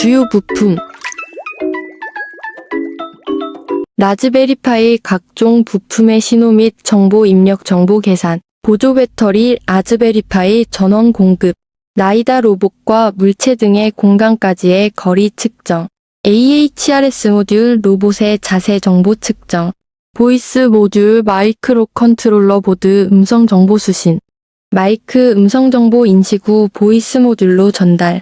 주요 부품. 라즈베리파이 각종 부품의 신호 및 정보 입력 정보 계산, 보조 배터리 라즈베리파이 전원 공급, 나이다 로봇과 물체 등의 공간까지의 거리 측정, AHRS 모듈 로봇의 자세 정보 측정, 보이스 모듈 마이크로 컨트롤러 보드 음성 정보 수신, 마이크 음성 정보 인식 후 보이스 모듈로 전달,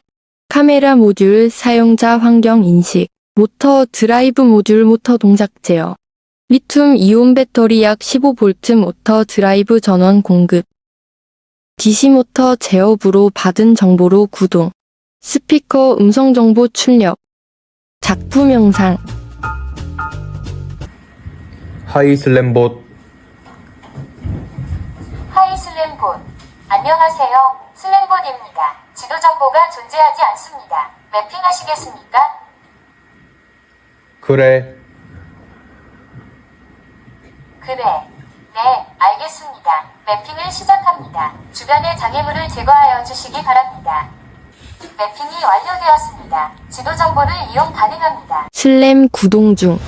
카메라 모듈 사용자 환경 인식, 모터 드라이브 모듈 모터 동작 제어, 리튬 이온 배터리 약 15V 모터 드라이브 전원 공급, DC 모터 제어부로 받은 정보로 구동, 스피커 음성 정보 출력, 작품 영상, 하이 슬램봇 하이 슬램봇. 안녕하세요. 슬램봇입니다. 지도 정보가 존재하지 않습니다. 매핑하시겠습니까? 그래 그래. 네, 알겠습니다. 매핑을 시작합니다. 주변의 장애물을 제거하여 주시기 바랍니다. 매핑이 완료되었습니다. 지도 정보를 이용 가능합니다. 슬램 구동 중.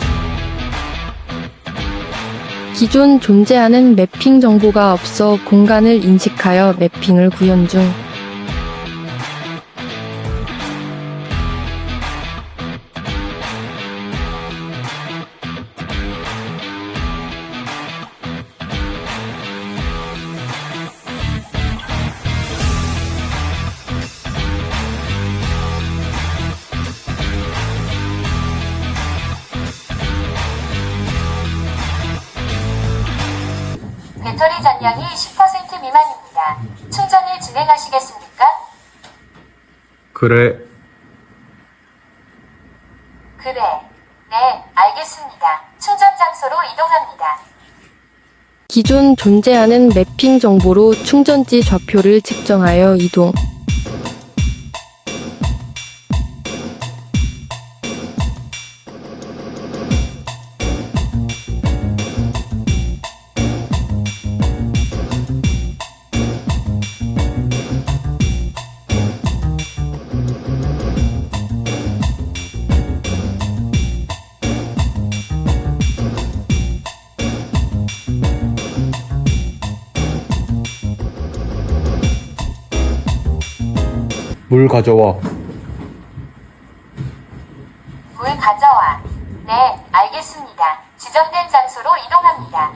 기존 존재하는 매핑 정보가 없어 공간을 인식하여 매핑을 구현 중. 배터리 잔량이 10% 미만입니다. 충전을 진행하시겠습니까? 그래 그래. 네, 알겠습니다. 충전 장소로 이동합니다. 기존 존재하는 매핑 정보로 충전지 좌표를 측정하여 이동. 물 가져와 물 가져와. 네, 알겠습니다. 지정된 장소로 이동합니다.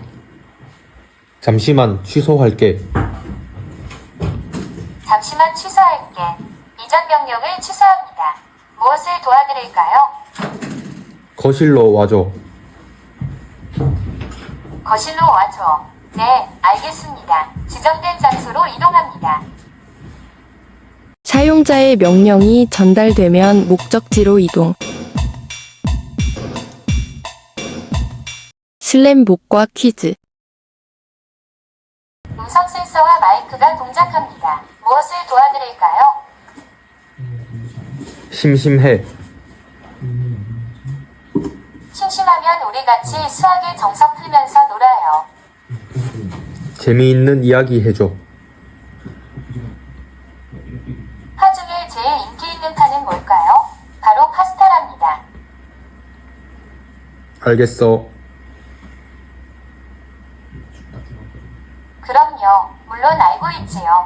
잠시만 취소할게 잠시만 취소할게. 이전 명령을 취소합니다. 무엇을 도와드릴까요? 거실로 와줘 거실로 와줘. 네, 알겠습니다. 지정된 장소로 이동합니다. 사용자의 명령이 전달되면 목적지로 이동. 슬램복과 퀴즈. 음성 센서와 마이크가 동작합니다. 무엇을 도와드릴까요? 심심해 심심하면 우리 같이 수학의 정석 풀면서 놀아요. 재미있는 이야기 해줘 파 중에 제일 인기 있는 파는 뭘까요? 바로 파스타랍니다. 알겠어 그럼요. 물론 알고 있지요.